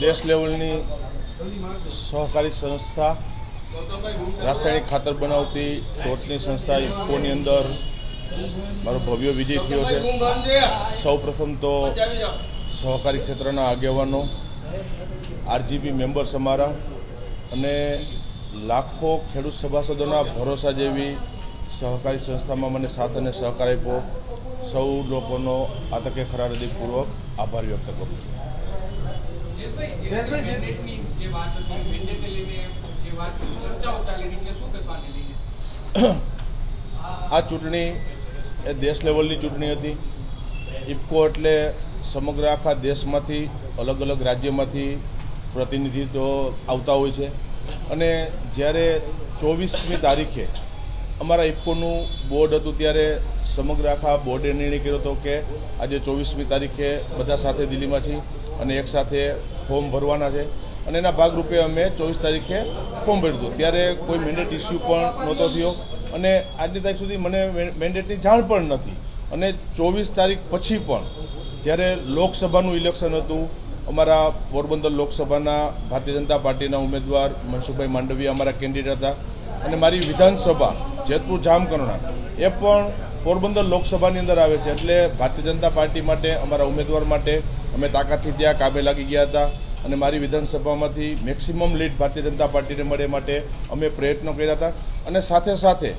દેશ લેવલની સહકારી સંસ્થા, રાસાયણિક ખાતર બનાવતી ટોચની સંસ્થા, ઇફકોની અંદર મારો ભવ્ય વિજય થયો છે. સૌ પ્રથમ તો સહકારી ક્ષેત્રના આગેવાનો આરજીબી મેમ્બર્સ અમારા અને લાખો ખેડૂત સભાસદોના ભરોસા જેવી સહકારી સંસ્થામાં મને સાથ અને સહકાર આપ્યો. સૌ લોકોનો આ તકે ખરા હૃદયપૂર્વક આભાર વ્યક્ત કરું છું. આ ચૂંટણી એ દેશ લેવલની ચૂંટણી હતી. ઇફકો એટલે સમગ્ર આખા દેશમાંથી અલગ અલગ રાજ્યમાંથી પ્રતિનિધિત્વ આવતા હોય છે. અને જ્યારે ચોવીસમી તારીખે અમારા ઇફકોનું બોર્ડ હતું ત્યારે સમગ્ર આખા બોર્ડે નિર્ણય કર્યો હતો કે આજે ચોવીસમી તારીખે બધા સાથે દિલ્હીમાં છીએ અને એક સાથે ફોર્મ ભરવાના છે. અને એના ભાગરૂપે અમે ચોવીસ તારીખે ફોર્મ ભર્યું હતું. ત્યારે કોઈ મેન્ડેટ ઇસ્યુ પણ નહોતો થયો અને આજની તારીખ સુધી મને મેન્ડેટની જાણ પણ નથી. અને ચોવીસ તારીખ પછી પણ જ્યારે લોકસભાનું ઇલેક્શન હતું, અમારા પોરબંદર લોકસભાના ભારતીય જનતા પાર્ટીના ઉમેદવાર મનસુખભાઈ માંડવીયા અમારા કેન્ડિડેટ હતા. અને મારી વિધાનસભા જેતપુર જામકરણા એ પણ પોરબંદર લોકસભાની અંદર આવે છે. એટલે ભારતીય જનતા પાર્ટી માટે, અમારા ઉમેદવાર માટે અમે તાકાતથી ત્યાં કામે લાગી ગયા હતા. અને મારી વિધાનસભામાંથી મેક્સિમમ લીડ ભારતીય જનતા પાર્ટીને મળે માટે અમે પ્રયત્નો કર્યા હતા. અને સાથે સાથે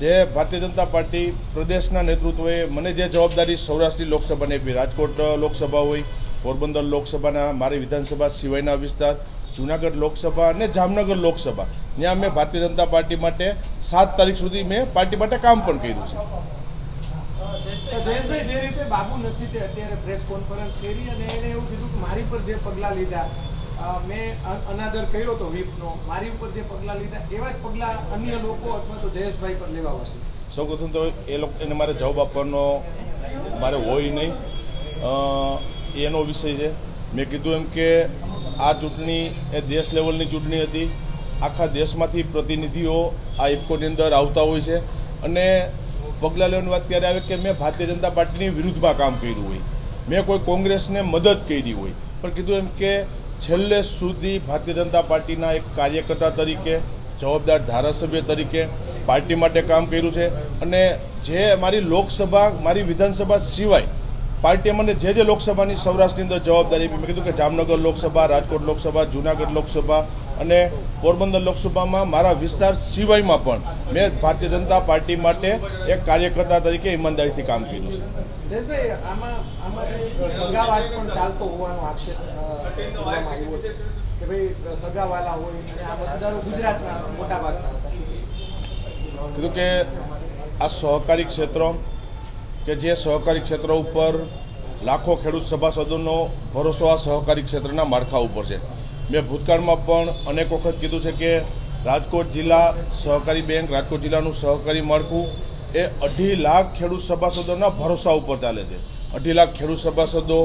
જે ભારતીય જનતા પાર્ટી પ્રદેશના નેતૃત્વએ મને જે જવાબદારી સૌરાષ્ટ્રની લોકસભાને આપી, રાજકોટ લોકસભા હોય પોરબંદર લોકસભાના મારી વિધાનસભા સિવાયના વિસ્તાર જુનાગઢ લોકસભા અને જામનગર લોકસભા. ત્યાં મેં ભારતીય જનતા પાર્ટી માટે સાત તારીખ સુધી મેં પાર્ટી માટે કામ પણ કર્યું છે. જયેશભાઈ જે રીતે બાબુ નસીતે અત્યારે પ્રેસ કોન્ફરન્સ કરી અને એને એવું કીધું કે મારી પર જે પગલાં લીધા મેં અનાદર કર્યો હતો વીપનો મારી ઉપર જે પગલાં લીધા એવા જ પગલાં અન્ય લોકો અથવા તો જયેશભાઈ પર લેવા સૌ પ્રથમ તો એ લોકો એને મારે જવાબ આપવાનો મારે હોય નહીં. એનો વિષય છે. મેં કીધું એમ કે આ ચૂંટણી એ દેશ લેવલની ચૂંટણી હતી. આખા દેશમાંથી પ્રતિનિધિઓ આ ઇફકોની અંદર આવતા હોય છે. અને પગલાં લેવાની વાત ત્યારે આવે કે મેં ભારતીય જનતા પાર્ટીની વિરુદ્ધમાં કામ કર્યું હોય. મેં કોઈ કોંગ્રેસને મદદ કરી હોય. પણ કીધું એમ કે છેલ્લે સુધી ભારતીય જનતા પાર્ટીના એક કાર્યકર્તા તરીકે, જવાબદાર ધારાસભ્ય તરીકે પાર્ટી માટે કામ કર્યું છે. અને જે મારી લોકસભા, મારી વિધાનસભા સિવાય પાર્ટીએ મને જે જે લોકસભાની સૌરાષ્ટ્રની અંદર જવાબદારી આપી મેં કીધું કે જામનગર લોકસભા રાજકોટ લોકસભા જુનાગઢ લોકસભા અને પોરબંદર લોકસભામાં મારા વિસ્તાર સિવાયમાં પણ મેં ભારતીય જનતા પાર્ટી માટે એક કાર્યકર્તા તરીકે ઈમાનદારીથી કામ કર્યું છે? કીધું કે આ સહકારી ક્ષેત્ર કે જે સહકારી ક્ષેત્ર ઉપર લાખો ખેડૂત સભાસદોનો ભરોસો આ સહકારી ક્ષેત્રના માળખા ઉપર છે. મેં ભૂતકાળમાં પણ અનેક વખત કીધું છે કે રાજકોટ જિલ્લા સહકારી બેંક, રાજકોટ જિલ્લાનું સહકારી માળખું એ અઢી લાખ ખેડૂત સભાસદોના ભરોસા ઉપર ચાલે છે. અઢી લાખ ખેડૂત સભાસદો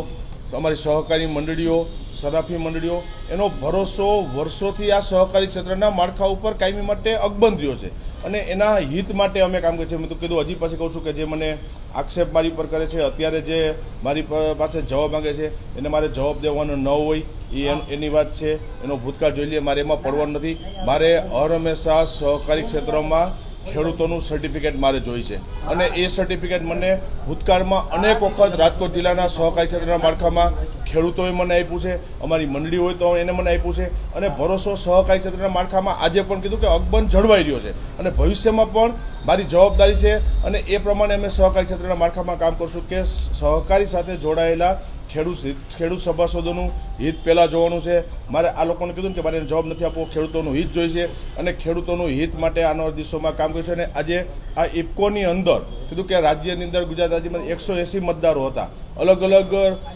અમારી સહકારી મંડળીઓ, સરાફી મંડળીઓ, એનો ભરોસો વર્ષોથી આ સહકારી ક્ષેત્રના માળખા ઉપર કાયમી માટે અકબંધ રહ્યો છે. અને એના હિત માટે અમે કામ કરીએ છીએ. મેં તો કીધું હજી પાછી કહું છું કે જે મને આક્ષેપ મારી પર કરે છે, અત્યારે જે મારી પાસે જવાબ માંગે છે, એને મારે જવાબ દેવાનો ન હોય, એ એની વાત છે. એનો ભૂતકાળ જોઈ લઈએ, મારે એમાં પડવાનું નથી. મારે હર હંમેશા સહકારી ક્ષેત્રમાં ખેડૂતોનું સર્ટિફિકેટ મારે જોઈ છે. અને એ સર્ટિફિકેટ મને ભૂતકાળમાં અનેક વખત રાજકોટ જિલ્લાના સહકારી ક્ષેત્રના માળખામાં ખેડૂતોએ મને આપ્યું છે, અમારી મંડળી હોય તો એને મને આપ્યું છે અને ભરોસો સહકારી ક્ષેત્રના માળખામાં આજે પણ કીધું કે અકબંધ જળવાઈ રહ્યો છે. અને ભવિષ્યમાં પણ મારી જવાબદારી છે અને એ પ્રમાણે અમે સહકારી ક્ષેત્રના માળખામાં કામ કરશું કે સહકારી સાથે જોડાયેલા ખેડૂત ખેડૂત સભાસદોનું હિત પહેલાં જોવાનું છે. મારે આ લોકોને કીધું કે મારે જવાબ નથી આપવો, ખેડૂતોનું હિત જોઈશે અને ખેડૂતોનું હિત માટે આનો દિવસોમાં કામ કર્યું છે અને આજે આ ઇફકોની અંદર કીધું કે રાજ્યની અંદર ગુજરાત રાજ્યમાં એકસો એંસી મતદારો હતા. અલગ અલગ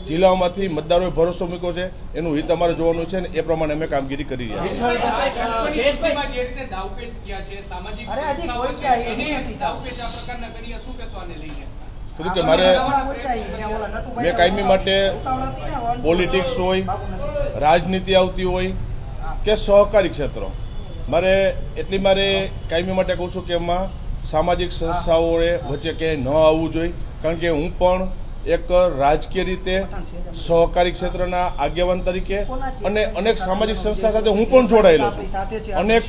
જિલ્લાઓમાંથી મતદારોએ ભરોસો મૂક્યો છે. એનું હિત અમારે જોવાનું છે ને એ પ્રમાણે અમે કામગીરી કરી રહ્યા છીએ. જયેશભાઈ જે રીતે દાવપેચ થયા છે સામાજિક અરે, હજી સંસ્થાઓ કોઈ છે, ક્યાં એવું એને નથી. દાવપેચ આ પ્રકારના કર્યા શું કહેશો આને લઈને? કીધું કે મારે મેં કાયમી માટે પોલિટિક્સ હોય રાજનીતિ આવતી હોય કે સહકારી ક્ષેત્ર. મારે એટલી મારે કાયમી માટે કહું છું કે એમાં સામાજિક સંસ્થાઓએ વચ્ચે ક્યાંય ન આવવું જોઈએ. કારણ કે હું પણ એક રાજકીય રીતે સહકારી ક્ષેત્રના આગેવાન તરીકે અને અનેક સામાજિક સંસ્થા સાથે હું પણ જોડાયેલો છું. અનેક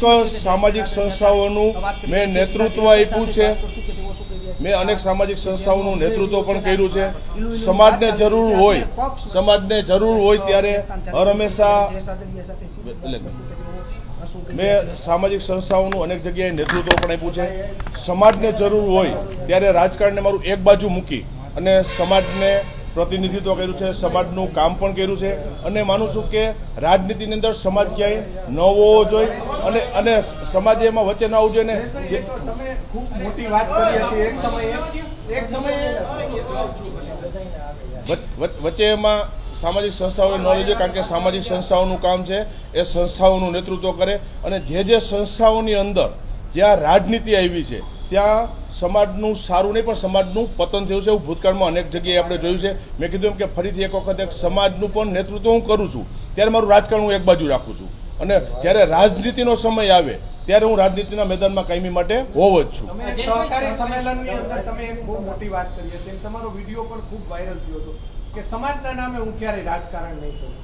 સામાજિક સંસ્થાઓનું મેં નેતૃત્વ આપ્યું છે. મેં અનેક સામાજિક સંસ્થાઓનું નેતૃત્વ પણ કર્યું છે. સમાજને જરૂર હોય, સમાજને જરૂર હોય ત્યારે હર હંમેશા મેં સામાજિક સંસ્થાઓનું અનેક જગ્યાએ નેતૃત્વ પણ આપ્યું છે. સમાજને જરૂર હોય ત્યારે રાજકારણને મારું એક બાજુ મૂકી અને સમાજને પ્રતિનિધિત્વ કર્યું છે સમાજનું કામ પણ કર્યું છે અને માનું છું કે રાજનીતિની અંદર સમાજ ક્યાંય ન હોવો જોઈએ અને અને સમાજે એમાં વચ્ચે ન આવવું જોઈએ ને. જે તમે ખૂબ મોટી વાત કરી હતી. એક સમયે એક સમયે વચ- વચ- વચ્ચે એમાં સામાજિક સંસ્થાઓએ નોલેજ હોય કારણ કે સામાજિક સંસ્થાઓનું કામ છે, એ સંસ્થાઓનું નેતૃત્વ કરે અને જે જે સંસ્થાઓની અંદર જ્યાં રાજનીતિ આવી છે, ત્યાં સમાજનું સારું નહીં, પણ સમાજનું પતન થયું છે. એવું ભૂતકાળમાં અનેક જગ્યાએ આપણે જોયું છે. મેં કીધું એમ કે ફરીથી એક વખત એક સમાજનું પણ નેતૃત્વ હું કરું છું. ત્યારે મારું રાજકારણ હું એક બાજુ રાખું છું. અને જ્યારે રાજનીતિનો સમય આવે, ત્યારે હું રાજનીતિના મેદાનમાં કાયમી માટે હોવ જ છું. સહકારી સંમેલનની અંદર તમે એક બહુ મોટી વાત કરી હતી તમારો વીડિયો પણ ખૂબ વાયરલ થયો હતો. કે સમાજના નામે હું ક્યારેય રાજકારણ નહીં કરું.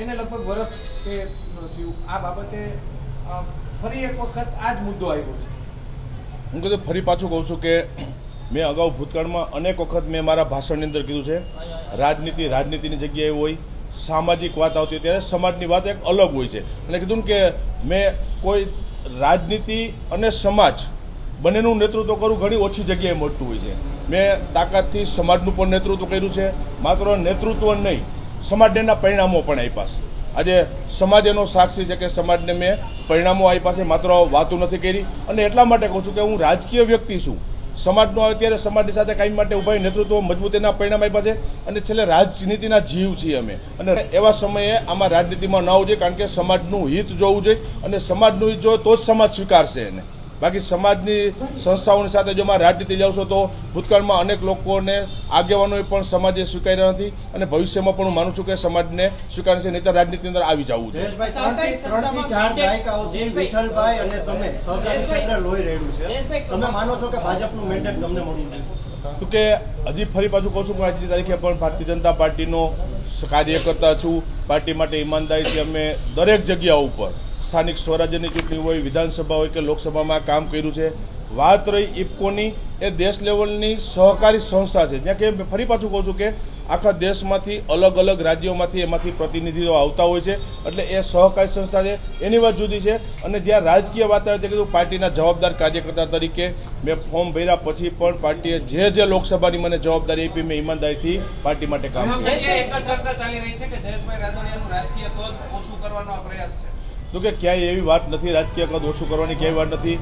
એને લગભગ વર્ષ કે થયું. આ બાબતે ફરી એક વખત આ જ મુદ્દો આવ્યો છે. હું કીધું ફરી પાછું કહું છું કે મેં અગાઉ ભૂતકાળમાં અનેક વખત મેં મારા ભાષણની અંદર કીધું છે, રાજનીતિ રાજનીતિની જગ્યાએ હોય, સામાજિક વાત આવતી ત્યારે સમાજની વાત એક અલગ હોય છે. અને કીધું કે મેં કોઈ રાજનીતિ અને સમાજ બંનેનું નેતૃત્વ કરવું ઘણી ઓછી જગ્યાએ મળતું હોય છે. મેં તાકાતથી સમાજનું પણ નેતૃત્વ કર્યું છે. માત્ર નેતૃત્વ નહીં, સમાજના પરિણામો પણ આપ્યા છે. આજે સમાજ એનો સાક્ષી છે કે સમાજને મેં પરિણામો આપ્યા છે, માત્ર વાતો નથી કરી. અને એટલા માટે કહું છું કે હું રાજકીય વ્યક્તિ છું. સમાજનો અત્યારે ત્યારે સમાજની સાથે કાંઈ માટે ઊભા નેતૃત્વ મજબૂતીના પરિણામ આપ્યા છે. અને છેલ્લે રાજનીતિના જીવ છીએ અમે. અને એવા સમયે આમાં રાજનીતિમાં ન આવવું જોઈએ, કારણ કે સમાજનું હિત જોવું જોઈએ. અને સમાજનું હિત જોવે તો જ સમાજ સ્વીકારશે એને. બાકી સમાજની સંસ્થાઓની સાથે જો માં રાજનીતિ જાવશો તો ભૂતકાળમાં અનેક લોકોને આગેવાનોએ પણ સમાજે સ્વીકાર્યા નથી અને ભવિષ્યમાં પણ હું માનું છું કે સમાજને સ્વીકારશે નહીં તો રાજનીતિની અંદર આવી જવું છે. તમે સહકારી ક્ષેત્ર લોહી રેડ્યું છે. તમે માનો છો કે ભાજપનું મેન્ડેટ તમને મળ્યું તો કે હજી ફરી પાછું કહું છું કે આજની તારીખે પણ ભારતીય જનતા પાર્ટીનો કાર્યકર્તા છું. પાર્ટી માટે ઈમાનદારીથી અમે દરેક જગ્યા ઉપર સ્થાનિક સ્વરાજ્યની ચૂંટણી હોય વિધાનસભા હોય કે લોકસભામાં કામ કર્યું છે. વાત રહી ઇફકોની એ દેશ લેવલની સહકારી સંસ્થા છે. જ્યાં કે ફરી પાછું કહું છું કે આખા દેશમાંથી અલગ અલગ રાજ્યોમાંથી એમાંથી પ્રતિનિધિઓ આવતા હોય છે. એટલે એ સહકારી સંસ્થા છે. એની વાત જુદી છે. અને જ્યાં રાજકીય વાત આવે તે કીધું પાર્ટીના જવાબદાર કાર્યકર્તા તરીકે મેં ફોર્મ ભર્યા પછી પણ પાર્ટીએ જે જે લોકસભાની મને જવાબદારી આપી મેં ઈમાનદારીથી પાર્ટી માટે કામ કર્યું. તો કે ક્યાંય એવી વાત નથી, રાજકીય કદ ઓછું કરવાની ક્યાંય વાત નથી.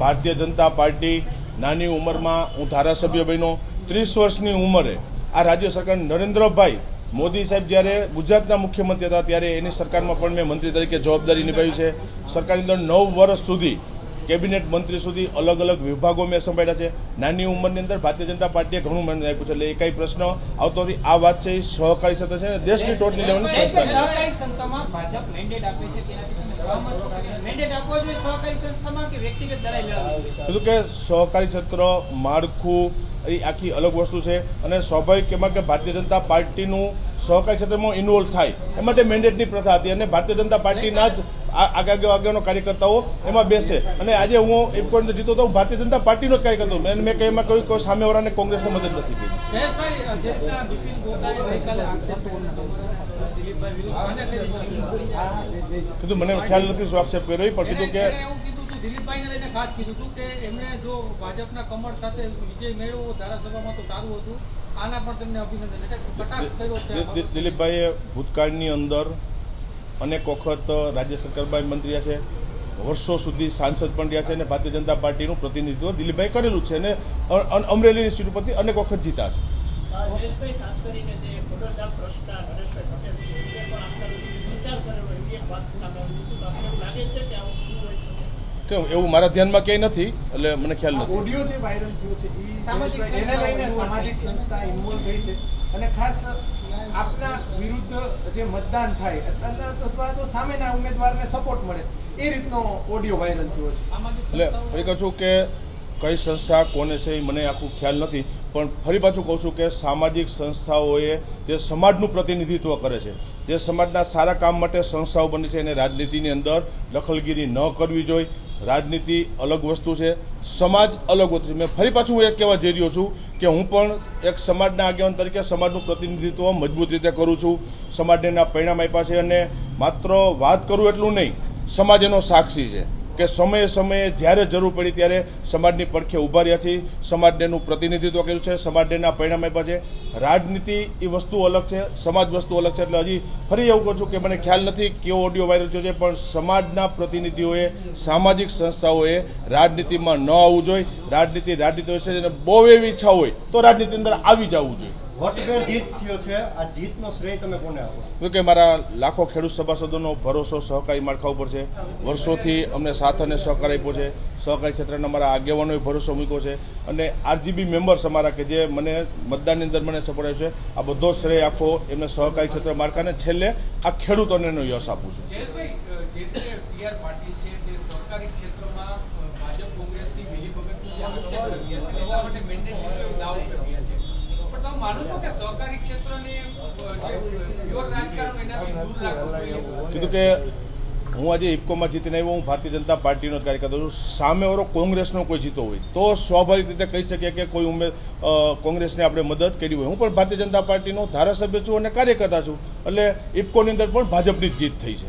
ભારતીય જનતા પાર્ટી નાની ઉંમરમાં, હું ધારાસભ્ય બન્યો, ત્રીસ વર્ષની ઉંમરે આ રાજ્ય સરકાર નરેન્દ્રભાઈ મોદી સાહેબ જ્યારે ગુજરાતના મુખ્યમંત્રી હતા, ત્યારે એની સરકારમાં પણ મેં મંત્રી તરીકે જવાબદારી નિભાવી છે. સરકારની અંદર નવ વર્ષ સુધી કેબિનેટ મંત્રી સુધી અલગ અલગ વિભાગો મેં સંભાળ્યા છે. નાની ઉંમરની અંદર ભારતીય જનતા પાર્ટીએ ઘણું મને આપ્યું છે. એટલે એ કઈ પ્રશ્ન આવતો નથી આ વાત છે એ સહકારી ક્ષેત્ર છે. દેશની ટોટલી લેવલની સંસ્થા છે. કે સહકારી ક્ષેત્ર માળખું એ આખી અલગ વસ્તુ છે. અને સ્વાભાવિક એમાં કે ભારતીય જનતા પાર્ટીનું સહકારી ક્ષેત્રમાં ઇન્વોલ્વ થાય. એ માટે મેન્ડેટની પ્રથા હતી. અને ભારતીય જનતા પાર્ટીના જ આગળ આગળનો કાર્યકર્તાઓ એમાં બેસે. અને આજે હું ઇફકોન જીતો તો હું ભારતીય જનતા પાર્ટીનો જ કાર્યકર્તો મેં મેં એમાં કોઈ કોઈ સામેવાળાને કોંગ્રેસને મદદ નથી કરી. કીધું મને ખ્યાલ નથી શું આક્ષેપ કર્યો પણ કીધું કે દિલીપભાઈને લઈને ખાસ કીધું હતું કે એમણે જો ભાજપના કમળ સાથે વિજય મેળવ્યો ધારાસભામાં તો સારું હતું. આના પણ તેમને અભિનંદન. એટલે કટાક્ષ કર્યો છે. દિ- દિ- દિલીપભાઈએ ભૂતકાળની અંદર અનેક વખત રાજ્ય સરકારમાં મંત્રી રહ્યા છે. વર્ષો સુધી સાંસદ પણ રહ્યા છે અને ભારતીય જનતા પાર્ટીનું પ્રતિનિધિત્વ દિલીપભાઈ કરેલું છે અને અમરેલીની સીટ ઉપરથી અનેક વખત જીતા છે. છે કે એવું મારા ધ્યાનમાં ક્યાંય નથી એટલે મને ખ્યાલ નથી. ઓડિયો જે વાયરલ થયો છે એ સામાજિક એને લઈને સામાજિક સંસ્થા ઇન્વોલ્વ થઈ છે. અને ખાસ આપના વિરુદ્ધ જે મતદાન થાય અથવા તો સામેના ઉમેદવારને સપોર્ટ મળે એ રીતનો ઓડિયો વાયરલ થયો છે. એટલે ફરી કહું છું કે કઈ સંસ્થા કોને છે એ મને આખું ખ્યાલ નથી. પણ ફરી પાછું કહું છું કે સામાજિક સંસ્થાઓએ જે સમાજનું પ્રતિનિધિત્વ કરે છે, જે સમાજના સારા કામ માટે સંસ્થાઓ બની છે, એને રાજનીતિની અંદર દખલગીરી ન કરવી જોઈએ. રાજનીતિ અલગ વસ્તુ છે, સમાજ અલગ વસ્તુ મેં ફરી પાછું હું એક કહેવા જઈ રહ્યો છું કે હું પણ એક સમાજના આગેવાન તરીકે સમાજનું પ્રતિનિધિત્વ મજબૂત રીતે કરું છું. સમાજને એના પરિણામ આપ્યા છે અને માત્ર વાત કરું એટલું નહીં, સમાજ એનો સાક્ષી છે. કે સમયે સમયે જ્યારે જરૂર પડી ત્યારે સમાજની પડખે ઊભા રહ્યા છીએ. સમાજને એનું પ્રતિનિધિત્વ કર્યું છે સમાજ ડેના પરિણામ આપ્યા છે. રાજનીતિ એ વસ્તુ અલગ છે, સમાજ વસ્તુ અલગ છે. એટલે હજી ફરી એવું કહું છું કે મને ખ્યાલ નથી કેવો ઓડિયો વાયરલ થયો છે, પણ સમાજના પ્રતિનિધિઓએ, સામાજિક સંસ્થાઓએ રાજનીતિમાં ન આવવું જોઈએ. રાજનીતિ રાજનીતિ હોય છે બહુ એવી ઈચ્છા હોય તો રાજનીતિ અંદર આવી જવું જોઈએ. વોટભેર જીત થયો છે? આ જીતનો શ્રેય તમે કોને આપો? કે મારા લાખો ખેડૂત સભાસદોનો ભરોસો સહકારી માળખા ઉપર છે. વર્ષોથી અમને સાથ અને સહકાર આપ્યો છે. સહકારી ક્ષેત્રના મારા આગેવાનોએ ભરોસો મૂક્યો છે. અને આરજીબી મેમ્બર્સ અમારા કે જે મને મતદાનની અંદર મને સપોર્ટ આપ્યો છે આ બધો શ્રેય આખો એમને સહકારી ક્ષેત્ર માળખાને છેલ્લે આ ખેડૂતોને એનો યશ આપું છું. જયેશભાઈ અ, જે રીતે સીઆર પાટીલ છે જે સહકારી ક્ષેત્રમાં ભાજપ કોંગ્રેસની મિલીભગતની આક્ષેપ કરી છે એટલા માટે મેન્ડેટરી દાવ કરી માનો છો કે સહકારી ક્ષેત્રને કીધું કે હું આજે ઇફકોમાં જીતીને આવ્યો હું ભારતીય જનતા પાર્ટીનો જ કાર્યકર્તા છું. સામેવાળો કોંગ્રેસનો કોઈ જીતો હોય તો સ્વાભાવિક રીતે કહી શકીએ કે કોઈ ઉમેર કોંગ્રેસને આપણે મદદ કરી હોય. હું પણ ભારતીય જનતા પાર્ટીનો ધારાસભ્ય છું અને કાર્યકર્તા છું. એટલે ઇફકોની અંદર પણ ભાજપની જ જીત થઈ છે.